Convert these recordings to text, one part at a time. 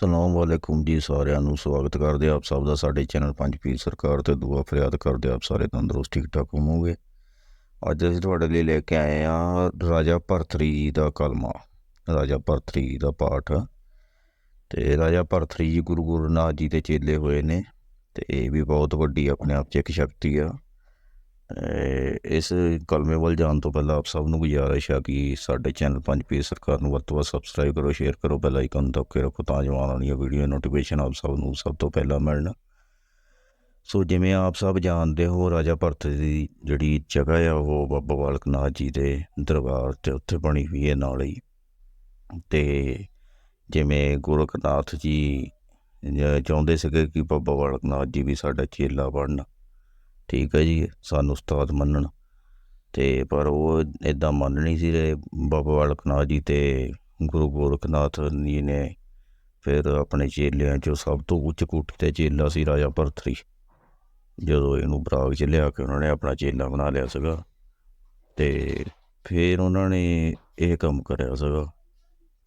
ਸਲਾਮ ਵਾਲੇਕੁਮ ਜੀ ਸਾਰਿਆਂ ਨੂੰ, ਸਵਾਗਤ ਕਰਦੇ ਆਪ ਸਭ ਦਾ ਸਾਡੇ ਚੈਨਲ ਪੰਜ ਪੀਰ ਸਰਕਾਰ ਤੇ ਦੁਆ ਫਰਿਆਦ ਕਰਦੇ ਆਪ ਸਾਰੇ ਤੰਦਰੁਸਤ ਠੀਕ ਠਾਕ ਹੋਵੋਗੇ। ਅੱਜ ਅਸੀਂ ਤੁਹਾਡੇ ਲਈ ਲੈ ਕੇ ਆਏ ਆ ਰਾਜਾ ਭਰਤਰੀ ਦਾ ਕਲਮਾ, ਰਾਜਾ ਭਰਤਰੀ ਦਾ ਪਾਠ। ਤੇ ਰਾਜਾ ਭਰਤਰੀ ਜੀ ਗੁਰੂ ਗੁਰਨਾਥ ਜੀ ਦੇ ਚੇਲੇ ਹੋਏ ਨੇ, ਤੇ ਇਹ ਵੀ ਬਹੁਤ ਵੱਡੀ ਆਪਣੇ ਆਪ 'ਚ ਇੱਕ ਸ਼ਕਤੀ ਆ। ਇਸ ਕਲਮੇ ਵੱਲ ਜਾਣ ਤੋਂ ਪਹਿਲਾਂ ਆਪ ਸਭ ਨੂੰ ਗੁਜ਼ਾਰਿਸ਼ ਆ ਕਿ ਸਾਡੇ ਚੈਨਲ ਪੰਜ ਪੀ ਸਰਕਾਰ ਨੂੰ ਵੱਧ ਤੋਂ ਵੱਧ ਸਬਸਕ੍ਰਾਈਬ ਕਰੋ ਸ਼ੇਅਰ ਕਰੋ ਬੈਲ ਆਈਕਨ ਦਬ ਰੱਖੋ ਤਾਂ ਜੋ ਆਉਣ ਵਾਲੀਆਂ ਵੀਡੀਓ ਨੋਟੀਫਿਕੇਸ਼ਨ ਆਪ ਸਭ ਨੂੰ ਸਭ ਤੋਂ ਪਹਿਲਾਂ ਮਿਲਣ। ਸੋ ਜਿਵੇਂ ਆਪ ਸਭ ਜਾਣਦੇ ਹੋ, ਰਾਜਾ ਭਰਤ ਦੀ ਜਿਹੜੀ ਜਗ੍ਹਾ ਆ, ਉਹ ਬਾਬਾ ਬਾਲਕ ਨਾਥ ਜੀ ਦੇ ਦਰਬਾਰ ਤੇ ਉੱਥੇ ਬਣੀ ਹੋਈ ਹੈ ਨਾਲ ਹੀ। ਤੇ ਜਿਵੇਂ ਗੋਰਖਨਾਥ ਜੀ ਚਾਹੁੰਦੇ ਸੀਗੇ ਕਿ ਬਾਬਾ ਬਾਲਕ ਨਾਥ ਜੀ ਵੀ ਸਾਡਾ ਚੇਲਾ ਬਣਨ। ਠੀਕ ਹੈ ਜੀ, ਸਾਨੂੰ ਉਸਤਾਦ ਮੰਨਣ। ਤੇ ਪਰ ਉਹ ਇਦਾਂ ਮੰਨ ਨਹੀਂ ਸੀ ਰਹੇ। ਬਾਬਾ ਬਾਲਕ ਨਾਥ ਜੀ ਤੇ ਗੁਰੂ ਗੋਰਖਨਾਥ ਜੀ ਨੇ ਫਿਰ ਆਪਣੇ ਚੇਲਿਆਂ ਚੋਂ ਸਭ ਤੋਂ ਉੱਚ ਕੋਟੀ ਤੇ ਚੇਲਾ ਸੀ ਰਾਜਾ ਭਰਤਰੀ ਜਦੋਂ ਇਹਨੂੰ ਬਰਾਗ ਚ ਲਿਆ ਕੇ ਉਹਨਾਂ ਨੇ ਆਪਣਾ ਚੇਲਾ ਬਣਾ ਲਿਆ ਸੀਗਾ ਤੇ ਫਿਰ ਉਹਨਾਂ ਨੇ ਇਹ ਕੰਮ ਕਰਿਆ ਸੀਗਾ।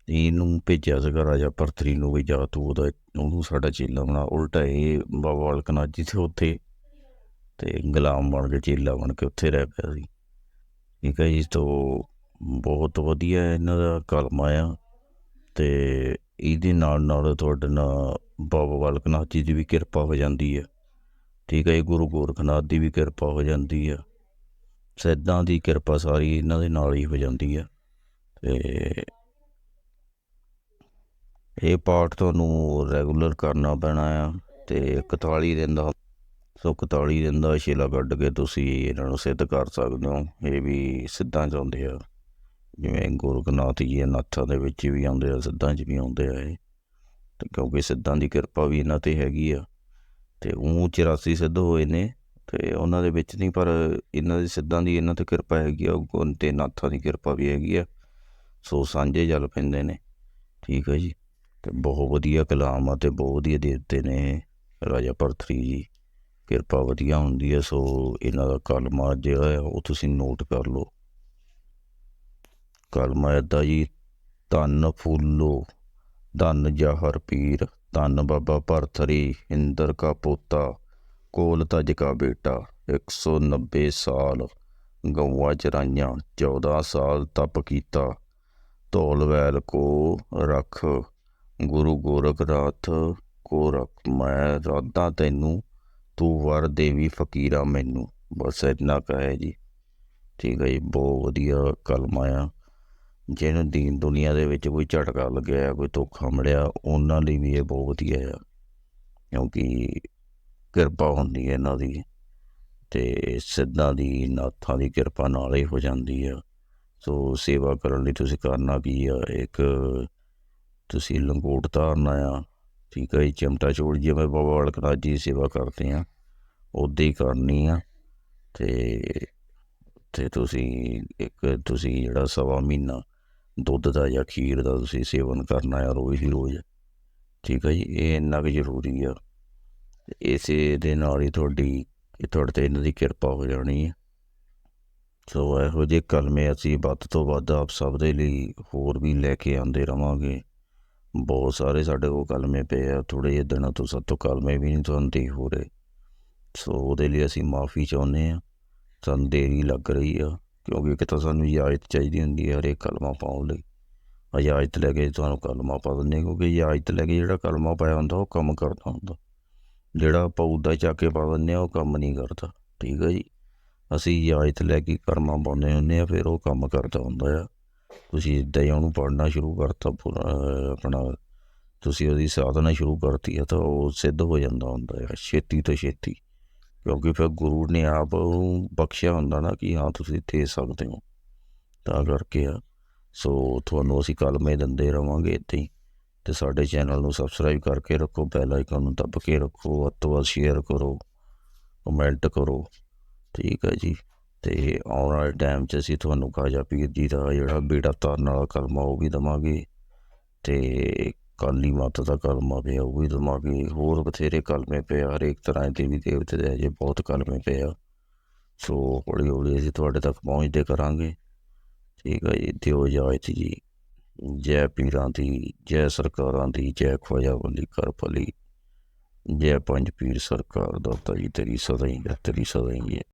ਇਹਨੂੰ ਭੇਜਿਆ ਸੀਗਾ ਰਾਜਾ ਭਰਤਰੀ ਨੂੰ ਵੀ ਜਾ ਤੂੰ ਉਹਦਾ ਉਹਨੂੰ ਸਾਡਾ ਚੇਲਾ ਬਣਾ। ਉਲਟਾ ਇਹ ਬਾਬਾ ਬਾਲਕ ਨਾਥ ਜੀ ਸੀ ਉੱਥੇ ਤੇ ਗੁਲਾਮ ਬਣ ਕੇ ਚੇਲਾ ਬਣ ਕੇ ਉੱਥੇ ਰਹਿ ਪਿਆ ਸੀ। ਠੀਕ ਹੈ ਜੀ ਤੋਂ ਬਹੁਤ ਵਧੀਆ ਇਹਨਾਂ ਦਾ ਕਲਮਾ ਆ ਤੇ ਇਹਦੇ ਨਾਲ ਨਾਲ ਤੁਹਾਡੇ ਨਾਲ ਬਾਬਾ ਬਾਲਕ ਨਾਥ ਜੀ ਦੀ ਵੀ ਕਿਰਪਾ ਹੋ ਜਾਂਦੀ ਹੈ ਠੀਕ ਹੈ ਜੀ, ਗੁਰੂ ਗੋਰਖਨਾਥ ਦੀ ਵੀ ਕਿਰਪਾ ਹੋ ਜਾਂਦੀ ਹੈ ਸਿੱਧਾਂ ਦੀ ਕਿਰਪਾ ਸਾਰੀ ਇਹਨਾਂ ਦੇ ਨਾਲ ਹੀ ਹੋ ਜਾਂਦੀ ਹੈ ਤੇ ਇਹ ਪਾਠ ਤੁਹਾਨੂੰ ਰੈਗੂਲਰ ਕਰਨਾ ਪੈਣਾ ਆ ਤੇ 41 ਦਿਨ ਦਾ ਸੋ 41 ਦਿਨ ਦਾ ਛੇਲਾ ਕੱਢ ਕੇ ਤੁਸੀਂ ਇਹਨਾਂ ਨੂੰ ਸਿੱਧ ਕਰ ਸਕਦੇ ਹੋ। ਇਹ ਵੀ ਸਿੱਧਾਂ ਚ ਆਉਂਦੇ ਆ। ਜਿਵੇਂ ਗੁਰਗਨਾਥ ਜੀ ਦੇ ਨਾਥਾਂ ਦੇ ਵਿੱਚ ਵੀ ਆਉਂਦੇ ਆ, ਸਿੱਧਾਂ ਚ ਵੀ ਆਉਂਦੇ ਆ ਇਹ। ਤੇ ਕਿਉਂਕਿ ਸਿੱਧਾਂ ਦੀ ਕਿਰਪਾ ਵੀ ਇਹਨਾਂ ਤੇ ਹੈਗੀ ਆ। ਤੇ ਉਹ 84 ਸਿੱਧ ਹੋਏ ਨੇ, ਤੇ ਉਹਨਾਂ ਦੇ ਵਿੱਚ ਨਹੀਂ, ਪਰ ਇਹਨਾਂ ਦੀ ਸਿੱਧਾਂ ਦੀ ਇਹਨਾਂ ਤੇ ਕਿਰਪਾ ਹੈਗੀ ਆ। ਗੁਣ ਤੇ ਨਾਥਾਂ ਦੀ ਕਿਰਪਾ ਵੀ ਹੈਗੀ ਆ। ਸੋ ਸਾਂਝੇ ਜਲ ਪੈਂਦੇ ਨੇ। ਠੀਕ ਹੈ ਜੀ। ਤੇ ਬਹੁਤ ਵਧੀਆ ਕਲਾਮ ਆ ਤੇ ਬਹੁਤ ਵਧੀਆ ਦੇਵਤੇ ਨੇ ਰਾਜਾ ਭਰਤਰੀ ਜੀ। ਕਿਰਪਾ ਵਧੀਆ ਹੁੰਦੀ ਹੈ, ਸੋ ਇਹਨਾਂ ਦਾ ਕਲਮਾ ਜਿਹੜਾ ਹੈ, ਉਹ ਤੁਸੀਂ ਨੋਟ ਕਰ ਲਓ। ਕਲਮਾ ਏਦਾਂ ਜੀ, ਧੰਨ ਫੁੱਲੋ, ਧੰਨ ਜਹਰ ਪੀਰ, ਧੰਨ ਬਾਬਾ ਭਰਥਰੀ, ਇੰਦਰ ਕਾ ਪੋਤਾ, ਕੋਲ ਤਜ ਕਾ ਬੇਟਾ 190 ਸਾਲ ਗਊਆਂ ਚਰਾਈਆਂ 14 ਸਾਲ ਤਪ ਕੀਤਾ। ਧੌਲ ਵੈਲ ਕੋ ਰਖ, ਗੁਰੂ ਗੋਰਖਨਾਥ ਕੋ ਰਖ, ਮੈਂ ਰਾਦਾ ਤੈਨੂੰ ਤੂੰ ਵਰ ਦੇਵੀ ਫਕੀਰਾ ਮੈਨੂੰ। ਬਸ ਇੰਨਾ ਕਹੇ ਜੀ। ਠੀਕ ਹੈ ਜੀ, ਬਹੁਤ ਵਧੀਆ ਕਲਮਾ ਆ। ਜਿਹਨੂੰ ਦੀਨ ਦੁਨੀਆ ਦੇ ਵਿੱਚ ਕੋਈ ਝਟਕਾ ਲੱਗਿਆ, ਕੋਈ ਧੋਖਾ ਮਿਲਿਆ, ਉਹਨਾਂ ਲਈ ਵੀ ਇਹ ਬਹੁਤ ਵਧੀਆ ਆ। ਕਿਉਂਕਿ ਕਿਰਪਾ ਹੁੰਦੀ ਹੈ ਇਹਨਾਂ ਦੀ। ਤੇ ਸਿੱਧਾਂ ਦੀ, ਨਾਥਾਂ ਦੀ ਕਿਰਪਾ ਨਾਲ ਹੀ ਹੋ ਜਾਂਦੀ ਆ। ਸੋ ਸੇਵਾ ਕਰਨ ਲਈ ਤੁਸੀਂ ਕਰਨਾ ਕੀ ਆ? ਇੱਕ ਤੁਸੀਂ ਲੰਗੋਟ ਧਾਰਨਾ ਆ ਠੀਕ ਹੈ ਜੀ, ਚਮਟਾ ਚੋੜ ਜਿਵੇਂ ਬਾਬਾ ਬਾਲਕ ਜੀ ਦੀ ਸੇਵਾ ਕਰਦੇ ਆ ਉਦਾਂ ਹੀ ਕਰਨੀ ਆ ਤੇ ਤੇ ਤੁਸੀਂ ਇੱਕ ਤੁਸੀਂ ਜਿਹੜਾ ਸਵਾ ਮਹੀਨਾ ਦੁੱਧ ਦਾ ਜਾਂ ਖੀਰ ਦਾ ਤੁਸੀਂ ਸੇਵਨ ਕਰਨਾ ਆ ਰੋਜ਼ ਹੀ ਰੋਜ਼, ਠੀਕ ਹੈ ਜੀ, ਇਹ ਇੰਨਾ ਕੁ ਜ਼ਰੂਰੀ ਆ। ਇਸੇ ਦੇ ਨਾਲ ਹੀ ਤੁਹਾਡੀ ਤੁਹਾਡੇ ਤੇ ਇਹਨਾਂ ਦੀ ਕਿਰਪਾ ਹੋ ਜਾਣੀ ਹੈ ਸੋ ਇਹੋ ਜਿਹੇ ਕਲਮੇ ਅਸੀਂ ਵੱਧ ਤੋਂ ਵੱਧ ਆਪ ਸਭ ਦੇ ਲਈ ਹੋਰ ਵੀ ਲੈ ਕੇ ਆਉਂਦੇ ਰਵਾਂਗੇ। ਬਹੁਤ ਸਾਰੇ ਸਾਡੇ ਕੋਲ ਕਲਮੇ ਪਏ ਆ ਥੋੜੇ ਜਿਹੇ ਦਿਨਾਂ ਤੋਂ ਸਾਡੇ ਤੋਂ ਕਲਮੇ ਵੀ ਨਹੀਂ ਤੁਹਾਨੂੰ ਦੇ ਹੋ ਰਹੇ। ਸੋ ਉਹਦੇ ਲਈ ਅਸੀਂ ਮਾਫੀ ਚਾਹੁੰਦੇ ਆ ਸਾਨੂੰ ਦੇਰੀ ਲੱਗ ਰਹੀ ਆ ਕਿਉਂਕਿ ਇੱਕ ਤਾਂ ਸਾਨੂੰ ਇਜਾਜ਼ਤ ਚਾਹੀਦੀ ਹੁੰਦੀ ਹੈ ਹਰੇਕ ਕਲਮਾ ਪਾਉਣ ਲਈ। ਇਜਾਜ਼ਤ ਲੈ ਕੇ ਤੁਹਾਨੂੰ ਕਲਮਾ ਪਾ ਦਿੰਦੇ ਹਾਂ, ਕਿਉਂਕਿ ਇਜਾਜ਼ਤ ਲੈ ਕੇ ਜਿਹੜਾ ਕਲਮਾ ਪਾਇਆ ਹੁੰਦਾ ਉਹ ਕੰਮ ਕਰਦਾ ਹੁੰਦਾ। ਜਿਹੜਾ ਪੌਦਾ ਚੱਕ ਕੇ ਪਾ ਦਿੰਦੇ ਆ ਉਹ ਕੰਮ ਨਹੀਂ ਕਰਦਾ। ਠੀਕ ਹੈ ਜੀ? ਅਸੀਂ ਇਜਾਜ਼ਤ ਲੈ ਕੇ ਕਰਮਾਂ ਪਾਉਂਦੇ ਹੁੰਦੇ ਆ ਫਿਰ ਉਹ ਕੰਮ ਕਰਦਾ ਹੁੰਦਾ ਆ। ਤੁਸੀਂ ਇੱਦਾਂ ਹੀ ਉਹਨੂੰ ਪੜ੍ਹਨਾ ਸ਼ੁਰੂ ਕਰਤਾ, ਪੂਰਾ ਆਪਣਾ ਤੁਸੀਂ ਉਹਦੀ ਸਾਧਨਾ ਸ਼ੁਰੂ ਕਰਤੀ ਹੈ ਤਾਂ ਉਹ ਸਿੱਧ ਹੋ ਜਾਂਦਾ ਹੁੰਦਾ ਹੈ, ਛੇਤੀ ਤੋਂ ਛੇਤੀ। ਕਿਉਂਕਿ ਫਿਰ ਗੁਰੂ ਨੇ ਆਪ ਉਹਨੂੰ ਬਖਸ਼ਿਆ ਹੁੰਦਾ ਨਾ ਕਿ ਹਾਂ, ਤੁਸੀਂ ਦੇ ਸਕਦੇ ਹੋ। ਤਾਂ ਕਰਕੇ ਆ। ਸੋ ਤੁਹਾਨੂੰ ਅਸੀਂ ਕਲਮੇ ਦਿੰਦੇ ਰਵਾਂਗੇ ਇੱਥੇ ਹੀ। ਤੇ ਸਾਡੇ ਚੈਨਲ ਨੂੰ ਸਬਸਕ੍ਰਾਈਬ ਕਰਕੇ ਰੱਖੋ ਬੈਲ ਆਈਕਨ ਨੂੰ ਦੱਬ ਕੇ ਰੱਖੋ, ਵੱਧ ਤੋਂ ਵੱਧ ਸ਼ੇਅਰ ਕਰੋ ਕਮੈਂਟ ਕਰੋ। ਠੀਕ ਹੈ ਜੀ। ਤੇ ਆਉਣ ਵਾਲੇ ਟਾਈਮ 'ਚ ਅਸੀਂ ਤੁਹਾਨੂੰ ਖਾਜਾ ਪੀਰ ਜੀ ਦਾ ਜਿਹੜਾ ਬੇੜਾ ਤਾਰਨ ਵਾਲਾ ਕਲਮਾ ਉਹ ਵੀ ਦਵਾਂਗੇ ਤੇ ਕਾਲੀ ਮਾਤਾ ਦਾ ਕਲਮਾ ਪਿਆ ਉਹ ਵੀ ਦਵਾਂਗੇ। ਹੋਰ ਬਥੇਰੇ ਕਲਮੇ ਪਏ ਆ, ਹਰੇਕ ਤਰ੍ਹਾਂ ਦੇ ਵੀ ਦੇਵਤੇ ਦੇ ਅਜੇ ਬਹੁਤ ਕਲਮੇ ਪਏ ਆ। ਸੋ ਹੌਲੀ ਹੌਲੀ ਅਸੀਂ ਤੁਹਾਡੇ ਤੱਕ ਪਹੁੰਚਦੇ ਕਰਾਂਗੇ। ਠੀਕ ਹੈ ਜੀ, ਦਿਓ ਇਜਾਜ਼ਤ ਜੀ। ਜੈ ਪੀਰਾਂ ਦੀ, ਜੈ ਸਰਕਾਰਾਂ ਦੀ, ਜੈ ਖਵਾਜਾ ਵਲੀ ਕਰ ਭਲੀ। ਜੈ ਪੰਜ ਪੀਰ ਸਰਕਾਰ, ਦਾਤਾ ਜੀ ਤੇਰੀ ਸਦਾ ਹੀ, ਤੇਰੀ ਸਦਾ ਹੀ ਹੈ।